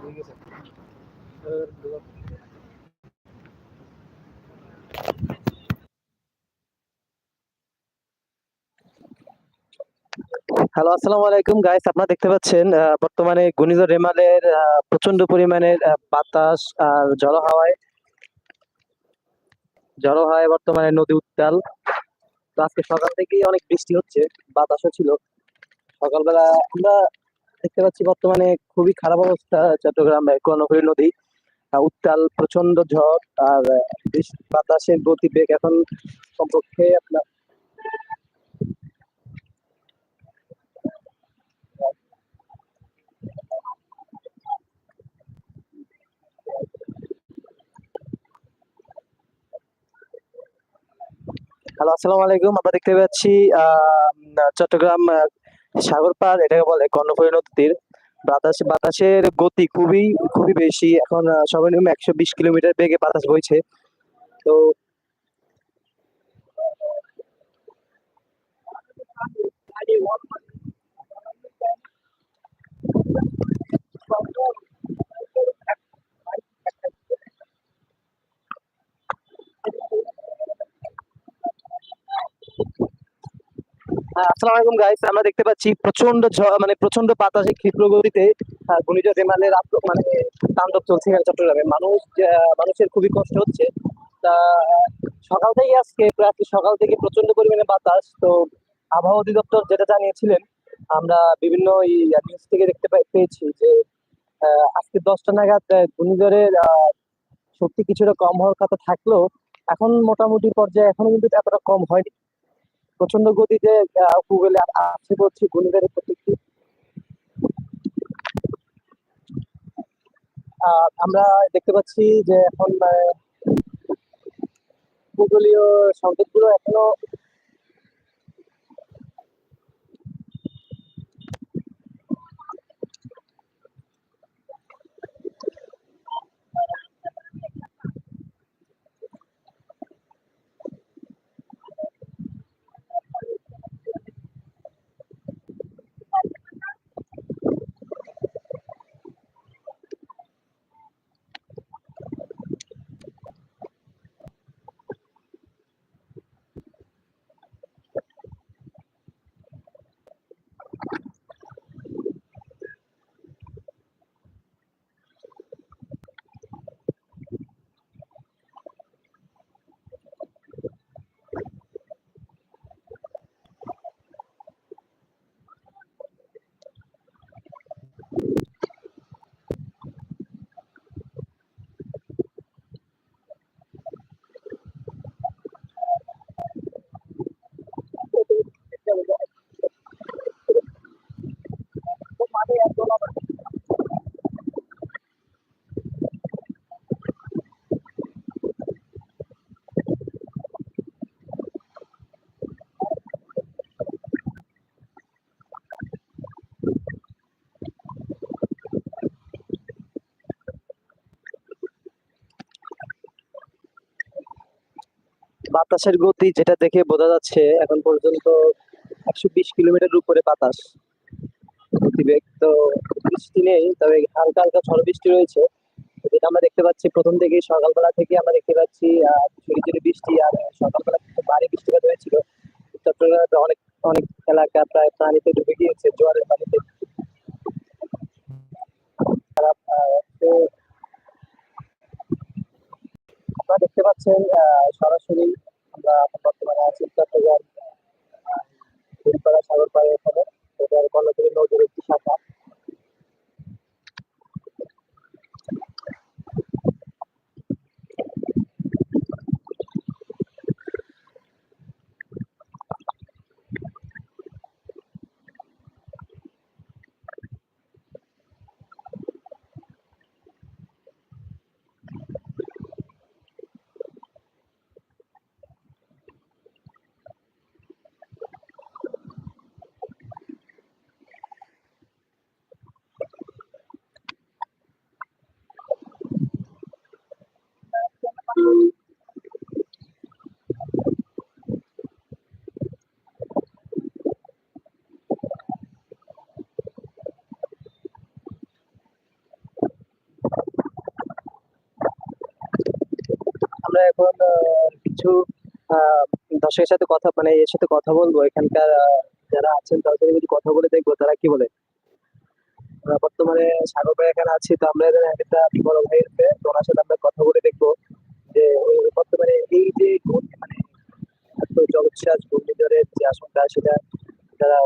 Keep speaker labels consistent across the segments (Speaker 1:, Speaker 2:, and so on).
Speaker 1: Hello, আসসালামু আলাইকুম guys আপনারা দেখতে পাচ্ছেন বর্তমানে রেমালের প্রচণ্ড পরিমাণের বাতাস আর ঝড়ো হাওয়ায় ঝড়ো হাওয়ায় বর্তমানে নদী উত্তাল। তো আজকে সকাল থেকেই অনেক বৃষ্টি হচ্ছে, বাতাসও ছিল। সকালবেলা আমরা দেখতে পাচ্ছি বর্তমানে খুবই খারাপ অবস্থা, চট্টগ্রাম কর্ণফুলী নদী। উত্তাল প্রচণ্ড ঝড়, আর বাতাসের গতিবেগ এখন কমপক্ষে আপনার হ্যালো আসসালামু আলাইকুম। আমরা দেখতে পাচ্ছি চট্টগ্রাম সাগর পার এটাকে বলে কর্ণফুলী নদীর। বাতাস বাতাসের গতি খুবই খুবই বেশি। এখন সর্বনিম্ন একশো বিশ কিলোমিটার বেগে বাতাস বইছে। তো হ্যাঁ, আসসালামু গাইস আমরা দেখতে পাচ্ছি প্রচণ্ড মানে প্রচণ্ড বাতাসে, ক্ষিপ্র গতিতে ঘূর্ণিঝড় রেমালের মানে তাণ্ডব চলছে চট্টগ্রামে। মানুষ মানুষের খুবই কষ্ট হচ্ছে। তা, সকাল থেকে আজকে প্রায় সকাল থেকে প্রচণ্ড পরিমাণে বাতাস। তো, আবহাওয়া অধিদপ্তর যেটা জানিয়েছিলেন, আমরা বিভিন্ন নিউজ থেকে দেখতে পেয়েছি যে আজকে দশটা নাগাদ ঘূর্ণিঝড়ের শক্তি কিছুটা কম হওয়ার কথা থাকলেও, এখন মোটামুটি পর্যায়ে এখনও কিন্তু এতটা কম হয়নি। প্রচণ্ড গতিতে গুগলে আসছে বলছি গুণীদের প্রত্যেকটি আমরা দেখতে পাচ্ছি যে এখন ভূগোলীয় সংকেতগুলো এখনও বাতাসের গতি যেটা দেখে বোঝা যাচ্ছে, এখন পর্যন্ত একশো বিশ কিলোমিটার উপরে বাতাস। গতিবেগ তো বৃষ্টি নেই, তবে হালকা হালকা ঝড় বৃষ্টি রয়েছে। যেটা আমরা দেখতে পাচ্ছি, প্রথম থেকে সকালবেলা থেকে আমরা দেখতে পাচ্ছি ঝুড়ি ঝুড়ি বৃষ্টি আর সকালবেলা ভারী বৃষ্টিপাত হয়েছিল। চট্টগ্রামে অনেক অনেক এলাকা প্রায় পানিতে ডুবে গিয়েছে, জোয়ারের পানিতে। দেখতে পাচ্ছেন সরাসরি আমরা এখন বর্তমানে আছি চট্টগ্রাম সাগর পাড়ে এখানে। কলেজের আমরা এখন কিছু দর্শকের সাথে কথা মানে এর সাথে কথা বলব। এখানকার যারা আছেন, তাদের সাথে কথা বলে দেখব, তারা কি বলে? আমরা বর্তমানে সাগর ভাই এখানে আছি, তো আমরা একটা বড় ভাই আছে তো ওনার সাথে আমরা কথা বলে দেখব যে বর্তমানে এই যে মানে জলোচ্ছ্বাস, ঘূর্ণিঝড়ের যে আশঙ্কা সেটা, তারা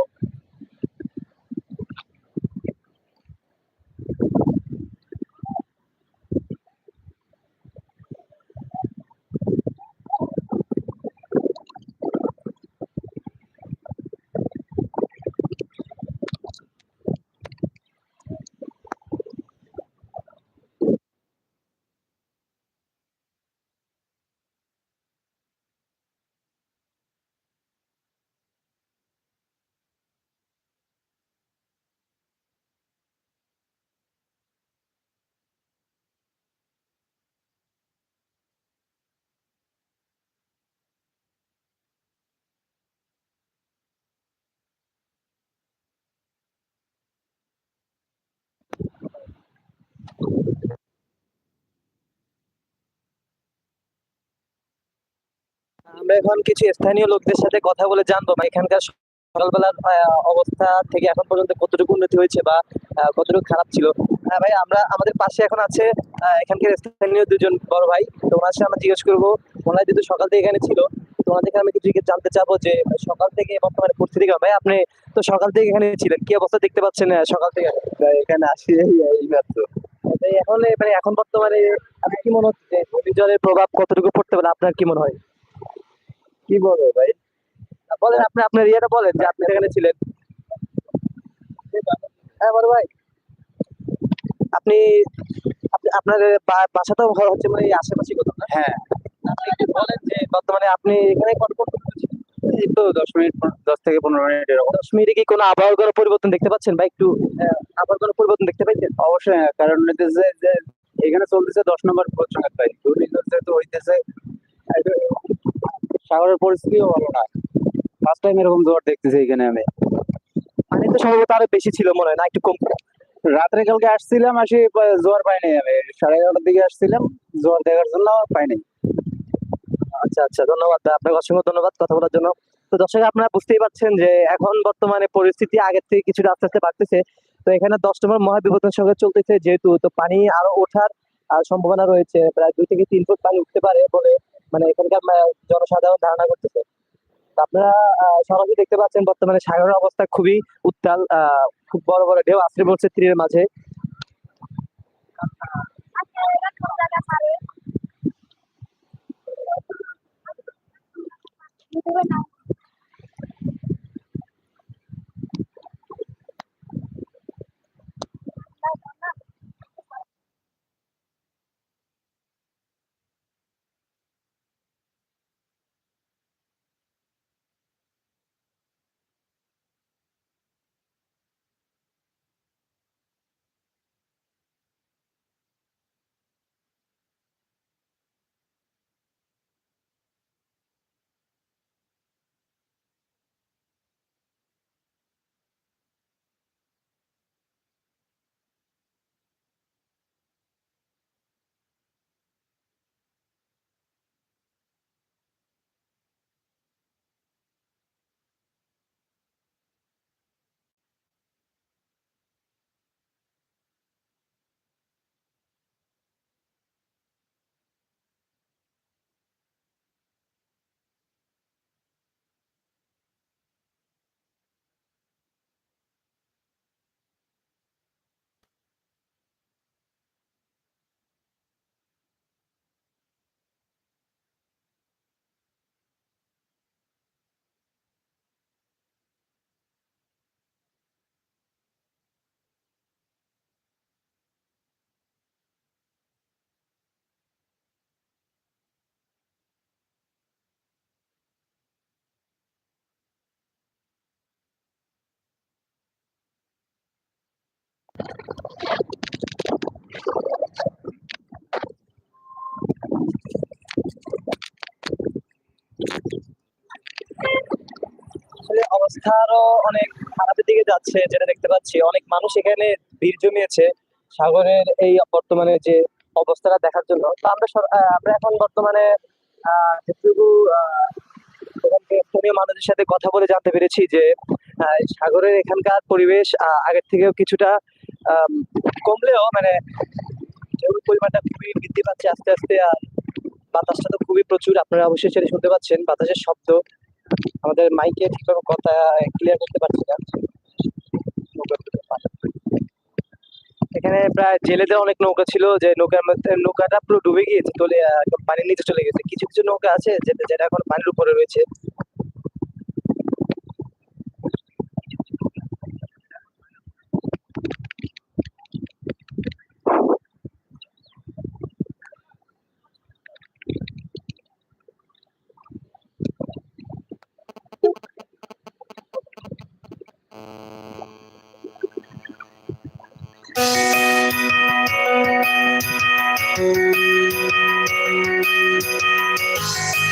Speaker 1: আমরা এখন কিছু স্থানীয় লোকদের সাথে কথা বলে জানব বা এখানকার সকালবেলার অবস্থা থেকে এখন পর্যন্ত কতটুকু উন্নতি হয়েছে বা কতটুকু খারাপ ছিল। হ্যাঁ ভাই আমরা আমাদের পাশে এখন আছে এখানকার স্থানীয় দুজন বড় ভাই। তো ওনার সাথে আমরা জিজ্ঞেস করব ওনারা যেহেতু সকাল থেকে এখানে ছিল তো ওনার থেকে আমি কিছু জিজ্ঞেস জানতে চাবো যে সকাল থেকে বর্তমানে পরিস্থিতি কেমন? ভাই আপনি তো সকাল থেকে এখানে ছিলেন কি অবস্থা দেখতে পাচ্ছেন সকাল থেকে?
Speaker 2: এখানে আসি এই মাত্র।
Speaker 1: এখন মানে এখন বর্তমানে আপনি কি মনে হচ্ছে ঘূর্ণিঝড়ের প্রভাব কতটুকু পড়তে পারে? আপনার কি মনে হয়?
Speaker 2: কি বলব ভাই?
Speaker 1: বলেন আপনি আপনার ইয়েটা বলেন যে আপনি সেখানে ছিলেন। হ্যাঁ বড় ভাই। আপনি আপনি আপনার বাসা তো হচ্ছে মানে আশেপাশে কোথাও না?
Speaker 2: হ্যাঁ।
Speaker 1: আপনি বলেন যে বর্তমানে আপনি এখানে কতক্ষণ
Speaker 2: এই তো দশ মিনিট দশ থেকে পনেরো মিনিট এরকম।
Speaker 1: দশ মিনিটে কি কোনো আবহাওয়ার পরিবর্তন দেখতে পাচ্ছেন? বা একটু আবহাওয়ার পরিবর্তন দেখতে পাচ্ছেন
Speaker 2: অবশ্যই হ্যাঁ, কারণ হইতেছে যে এখানে চলতেছে দশ নম্বর ভাই ঘূর্ণিঝড় যেহেতু হইতেছে। একটু সাগরের পরিস্থিতিও ভালো না। ফার্স্ট টাইম এরকম জ্বর দেখতেছি এখানে আমি।
Speaker 1: পানি তো সম্ভবত আরও বেশি ছিল মনে হয় না? একটু কম
Speaker 2: রাত্রে কালকে আসছিলাম আসি পা- জ্বর পাই নাই আমি। সাড়ে এগারোটার দিকে আসছিলাম জ্বর দেখার জন্য পাই নাই।
Speaker 1: আচ্ছা আচ্ছা ধন্যবাদ। আপনাকে অসংখ্য ধন্যবাদ কথা বলার জন্য। তো দর্শক আপনারা বুঝতেই পারছেন যে এখন বর্তমানে পরিস্থিতি আগের থেকে কিছুটা আস্তে আস্তে বাড়তেছে। তো এখানে দশ নম্বর মহাবিপদের সঙ্গে চলতেছে যেহেতু তো পানি আরও ওঠার সম্ভাবনা রয়েছে। প্রায় দুই থেকে তিন ফুট পানি উঠতে পারে বলে মানে এখানকার জনসাধারণ ধারণা করতেছে। আপনারা সরাসরি দেখতে পাচ্ছেন বর্তমানে সাগরের অবস্থা খুবই উত্তাল খুব বড় বড় ঢেউ আশ্রয় পড়ছে তীরের মাঝে। অবস্থা আরও অনেক খারাপের দিকে যাচ্ছে, যেটা দেখতে পাচ্ছি। অনেক মানুষ এখানে ভিড় জমিয়েছে সাগরের এই বর্তমানে যে অবস্থাটা দেখার জন্য। তো আমরা আমরা এখন বর্তমানে যেটুকু স্থানীয় মানুষের সাথে কথা বলে জানতে পেরেছি যে সাগরের এখানকার পরিবেশ আগের থেকেও কিছুটা কমলেও মানে ঢেউর পরিমাণটা খুবই বৃদ্ধি পাচ্ছে আস্তে আস্তে, আর বাতাসটা তো খুবই প্রচুর, আপনারা অবশ্যই সেটা শুনতে পাচ্ছেন। বাতাসের শব্দ আমাদের মাইকে ঠিকভাবে কথা ক্লিয়ার করতে পারছি না। এখানে প্রায় জেলেদের অনেক নৌকা ছিল যে নৌকার মধ্যে নৌকাটা পুরো ডুবে গিয়েছে, তলে পানির নিচে চলে গেছে। কিছু কিছু নৌকা আছে যেটা যেটা এখন পানির উপরে রয়েছে। Thank you.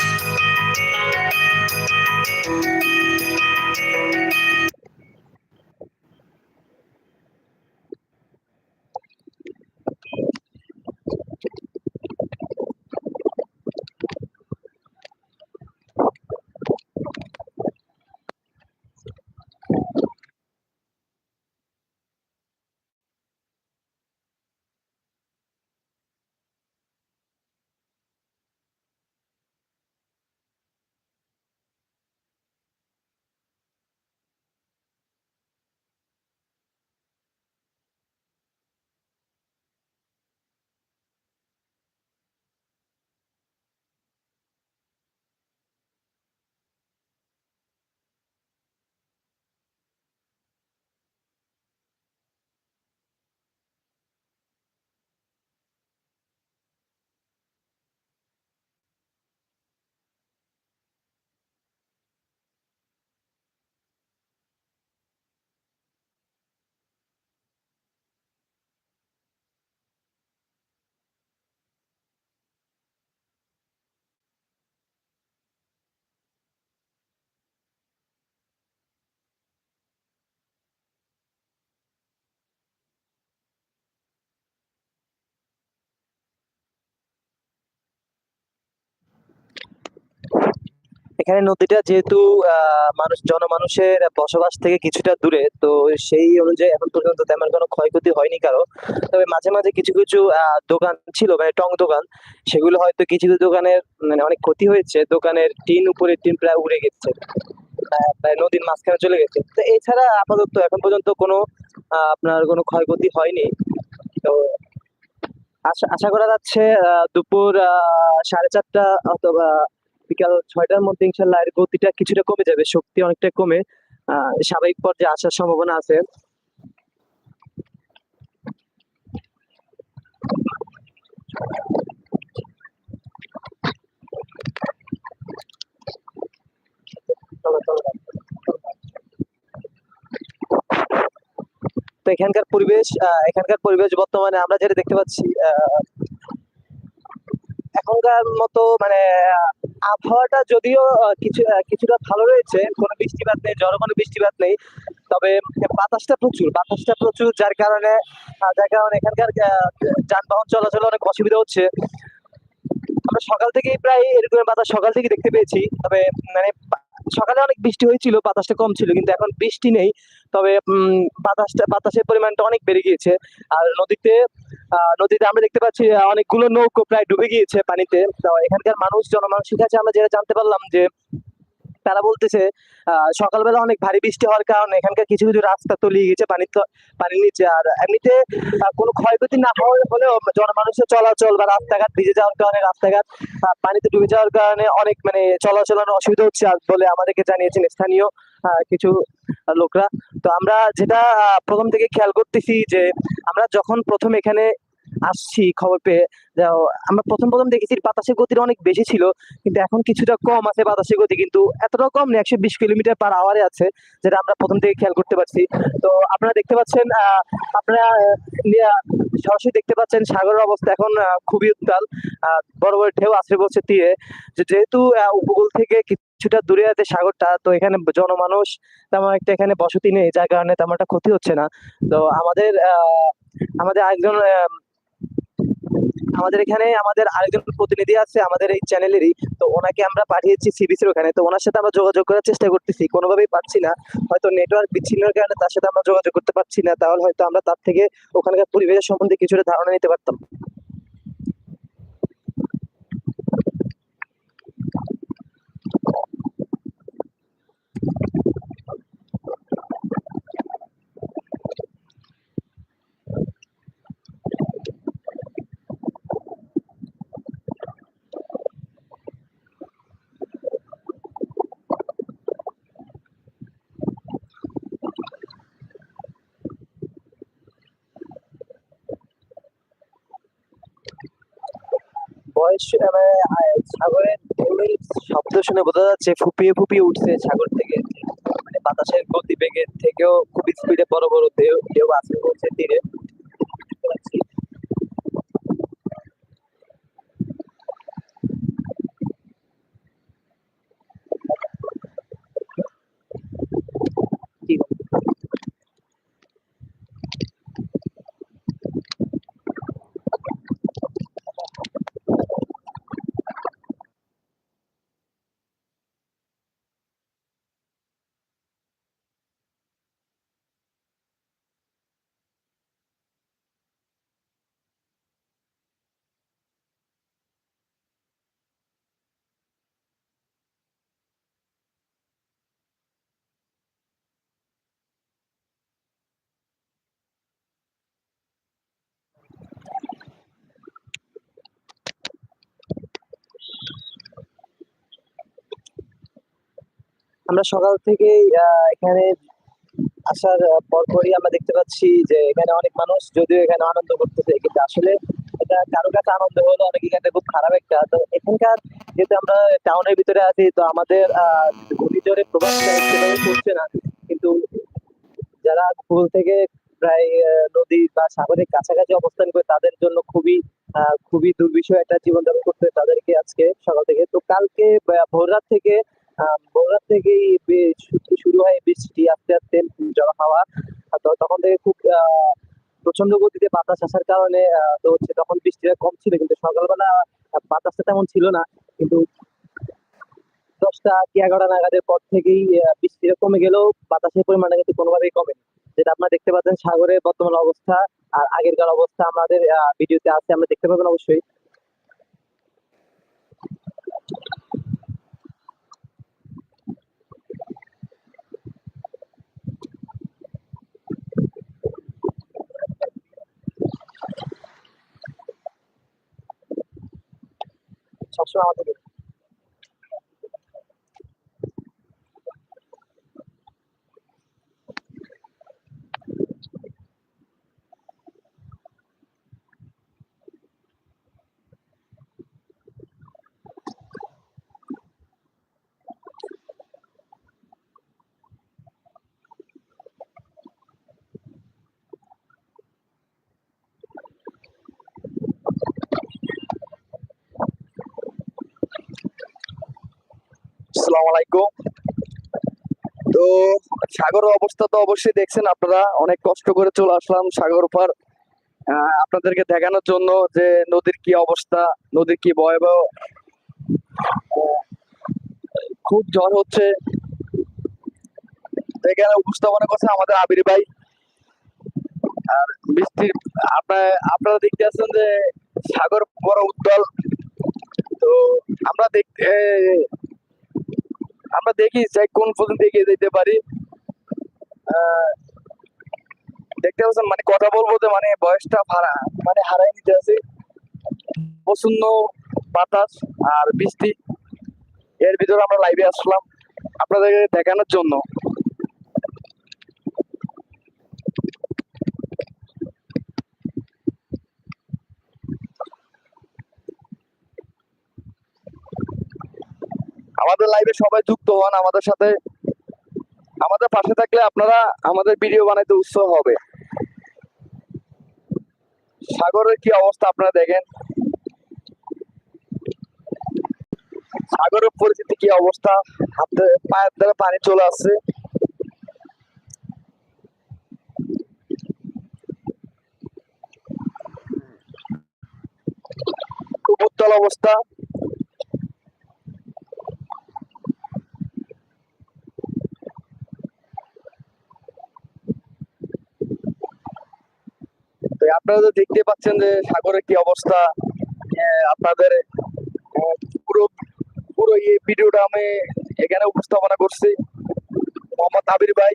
Speaker 1: এখানে নদীটা যেহেতু মানুষ, জনমানুষের বসবাস থেকে কিছুটা দূরে, তো সেই অনুযায়ী এখন পর্যন্ত তেমন কোনো ক্ষয়ক্ষতি হয়নি কারও। তবে মাঝে মাঝে কিছু কিছু দোকান ছিল মানে টং দোকান, সেগুলো হয়তো কিছু কিছু দোকানের মানে অনেক ক্ষতি হয়েছে, দোকানের টিন উপরে টিন প্রায় উড়ে গেছে নদীর মাঝখানে চলে গেছে। তো এছাড়া আপাতত এখন পর্যন্ত কোনো আপনার কোনো ক্ষয়ক্ষতি হয়নি। তো আশা করা যাচ্ছে দুপুর সাড়ে চারটা অথবা বিকাল ছয়টার মধ্যে ইনশাল্লাহ এর গতিটা কিছুটা কমে যাবে, শক্তি অনেকটা কমে। স্বাভাবিক পর্যায়ে আসার সম্ভাবনা আছে। তো এখানকার পরিবেশ এখানকার পরিবেশ বর্তমানে আমরা যেটা দেখতে পাচ্ছি এখনকার মতো মানে আবহাওয়াটা যদিও কিছু কিছুটা ভালো রয়েছে, কোনো বৃষ্টিপাত নেই, ঝড় কোনো বৃষ্টিপাত নেই, তবে বাতাসটা প্রচুর বাতাসটা প্রচুর, যার কারণে যার কারণে এখানকার যানবাহন চলাচলে অনেক অসুবিধা হচ্ছে। আমরা সকাল থেকেই প্রায় এরকম বাতাস সকাল থেকে দেখতে পেয়েছি, তবে মানে সকালে অনেক বৃষ্টি হয়েছিল, বাতাসটা কম ছিল, কিন্তু এখন বৃষ্টি নেই। তবে বাতাসটা, বাতাসের পরিমাণটা অনেক বেড়ে গিয়েছে। আর নদীতে নদীতে আমরা দেখতে পাচ্ছি অনেকগুলো নৌকো প্রায় ডুবে গিয়েছে পানিতে। তো এখানকার মানুষ জনমানুষের কাছে আমরা যেটা জানতে পারলাম যে তারা বলতেছে সকালবেলা অনেক ভারী বৃষ্টি হওয়ার কারণে এখানকার কিছু কিছু রাস্তা তলিয়ে গেছে পানির তো- পানির নিচে। আর এমনিতে কোনো ক্ষয়ক্ষতি না হওয়ার হলেও জনমানুষের চলাচল বা রাস্তাঘাট ভিজে যাওয়ার কারণে, রাস্তাঘাট পানিতে ডুবে যাওয়ার কারণে অনেক মানে চলাচলের অসুবিধা হচ্ছে বলে আমাদেরকে জানিয়েছেন স্থানীয় কিছু লোকরা। তো আমরা যেটা প্রথম থেকে খেয়াল করতেছি যে, আমরা যখন প্রথম এখানে আসছি, খবর পেয়ে। আমরা প্রথম প্রথম দেখেছি বাতাসের গতিটা অনেক বেশি ছিল, কিন্তু এখন কিছুটা কম আছে বাতাসের গতি, কিন্তু এতটাও কম একশো বিশ কিলোমিটার পার আওয়ারে আছে, যেটা আমরা প্রথম থেকে খেয়াল করতে পারছি। তো আপনারা দেখতে পাচ্ছেন আপনারা সরাসরি দেখতে পাচ্ছেন সাগরের অবস্থা এখন খুবই উত্তাল। বড় বড় ঢেউ আশ্রে পড়ছে তীরে। যেহেতু উপকূল থেকে কিছুটা দূরে আছে সাগরটা, তো এখানে জনমানুষ তেমন একটা এখানে বসতি নেই, যার কারণে তেমন একটা ক্ষতি হচ্ছে না। তো আমাদের আমাদের আরেকজন আমাদের এখানে আমাদের আরেকজন প্রতিনিধি আছে আমাদের এই চ্যানেলেরই, তো ওনাকে আমরা পাঠিয়েছি সিবিসির ওখানে, তো ওনার সাথে আমরা যোগাযোগ করার চেষ্টা করতেছি। কোনোভাবেই পাচ্ছি না, হয়তো নেটওয়ার্ক বিচ্ছিন্নের কারণে তার সাথে আমরা যোগাযোগ করতে পারছি না, তাহলে হয়তো আমরা তার থেকে ওখানকার পরিবেশের সম্বন্ধে কিছুটা ধারণা নিতে পারতাম। সাগরের ঢেউয়ের শব্দ শুনে বোঝা যাচ্ছে ফুপিয়ে ফুপিয়ে উঠছে সাগর থেকে। মানে বাতাসের গতিবেগের থেকেও খুব স্পিডে বড় বড় ঢেউ ঢেউ আছে বলছে তীরে দেখতে পাচ্ছি। কি গো? আমরা সকাল থেকেই এখানে আসার পরপরই আমরা দেখতে পাচ্ছি যে এখানে অনেক মানুষ যদিও এখানে আনন্দ করতেছে কিন্তু আসলে এটা কারও কাছে আনন্দ হলো অনেক এখানে খুব খারাপ একটা। তো এখানকার যেহেতু আমরা টাউনের ভিতরে আছি তো আমাদের ঘূর্ণিঝড়ের প্রভাবটা সেভাবে না। কিন্তু যারা ফুল থেকে প্রায় নদী বা সাগরের কাছাকাছি অবস্থান করে তাদের জন্য খুবই খুবই দুর্বিষহ একটা জীবনযাপন করতে তাদেরকে আজকে সকাল থেকে। তো কালকে আহ, ভোররাত থেকে আহ, থেকেই শুরু হয় বৃষ্টি আস্তে আস্তে জল হাওয়া। তো তখন থেকে খুব প্রচণ্ড গতিতে বাতাস আসার কারণে তো হচ্ছে তখন বৃষ্টিটা কম ছিল। কিন্তু সকালবেলা বাতাসটা তেমন ছিল না। কিন্তু দশটা কি এগারোটা নাগাদের পর থেকেই বৃষ্টিটা কমে গেলেও বাতাসের পরিমাণটা কিন্তু কোনোভাবেই কমে যেটা আপনারা দেখতে পাচ্ছেন সাগরের বর্তমান অবস্থা আর আগেরকার অবস্থা আমাদের ভিডিওতে আছে আমরা দেখতে পাবেন অবশ্যই। সবসময় আমাদের
Speaker 3: আসসালামু আলাইকুম তো, সাগর অবস্থা তো অবশ্যই দেখছেন আপনারা, অনেক কষ্ট করে চলে আসলাম সাগর পার। আপনাদেরকে দেখানোর জন্য যে নদীর কি অবস্থা, নদীর কি ভয়াবহ। খুব ঝড় হচ্ছে। এখানে উপস্থাপনা করছে আমাদের আবির ভাই। আর বৃষ্টির আপনার আপনারা দেখতে আছেন যে সাগর বড় উত্তাল। তো আমরা দেখতে আমরা দেখি কোন পর্যন্ত এগিয়ে যেতে পারি। দেখতে পাচ্ছেন মানে কথা বলব মানে বয়সটা ভাড়া মানে হারাই নিতে আছে। প্রচণ্ড বাতাস আর বৃষ্টি। এর ভিতরে আমরা লাইভে আসলাম আপনাদেরকে দেখানোর জন্য। আমাদের লাইভে সবাই যুক্ত হন, আমাদের সাথে, আমাদের পাশে থাকলে আপনারা আমাদের ভিডিও বানাইতে উৎসাহ হবে। সাগরের কি অবস্থা আপনারা দেখেন? সাগরের পরিস্থিতি কি অবস্থা? হাতে পায়ের দ্বারা পানি চলে আসছে। বিকল অবস্থা। তো আপনারা তো দেখতে পাচ্ছেন যে সাগরের কি অবস্থা। আপনাদের পুরো পুরো এই ভিডিওটা আমি এখানে উপস্থাপনা করছি। মোহাম্মদ আবির ভাই।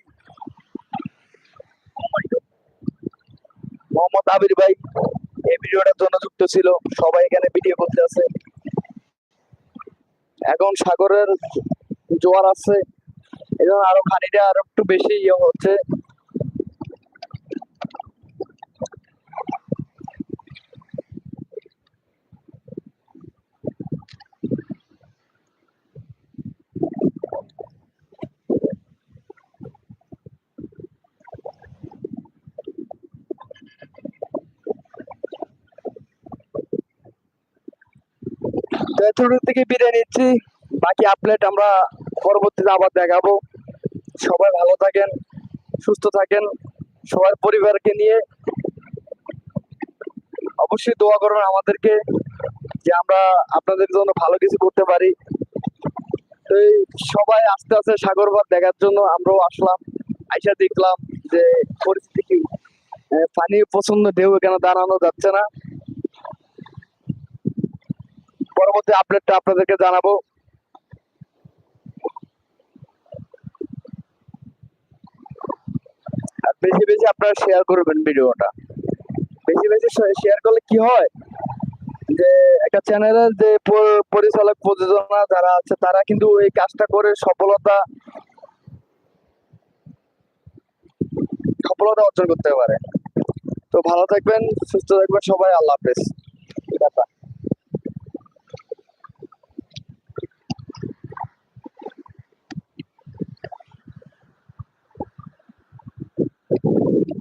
Speaker 3: মোহাম্মদ আবির ভাই, এই ভিডিওটার জন্য যুক্ত ছিল। সবাই এখানে ভিডিও করতে আছে। এখন সাগরের জোয়ার আছে। জন্য আরও খানিটা আরও একটু বেশি ইয়ে হচ্ছে। তো থেকে বিদায় নিচ্ছি। বাকি আপডেট আমরা পরবর্তীতে আবার দেখাবো। সবাই ভালো থাকেন, সুস্থ থাকেন, সবার পরিবারকে নিয়ে অবশ্যই দোয়া করুন আমাদেরকে যে আমরা আপনাদের জন্য ভালো কিছু করতে পারি। তো এই সবাই আস্তে আস্তে সাগর ভাত দেখার জন্য আমরাও আসলাম, আইসা দেখলাম যে পরিস্থিতি কি। পানি প্রচণ্ড ঢেউ এখানে দাঁড়ানো যাচ্ছে না। পরবর্তী আপডেটটা আপনাদেরকে জানাব। বেশি বেশি আপনারা শেয়ার করবেন ভিডিওটা। বেশি বেশি শেয়ার করলে কি হয়? যে একটা চ্যানেলের যে পরিচালক, প্রযোজনা যারা আছে, তারা কিন্তু এই কাজটা করে সফলতা সফলতা অর্জন করতে পারে। তো ভালো থাকবেন, সুস্থ থাকবেন সবাই, আল্লাহ হাফেজ। টাটা। Thank you.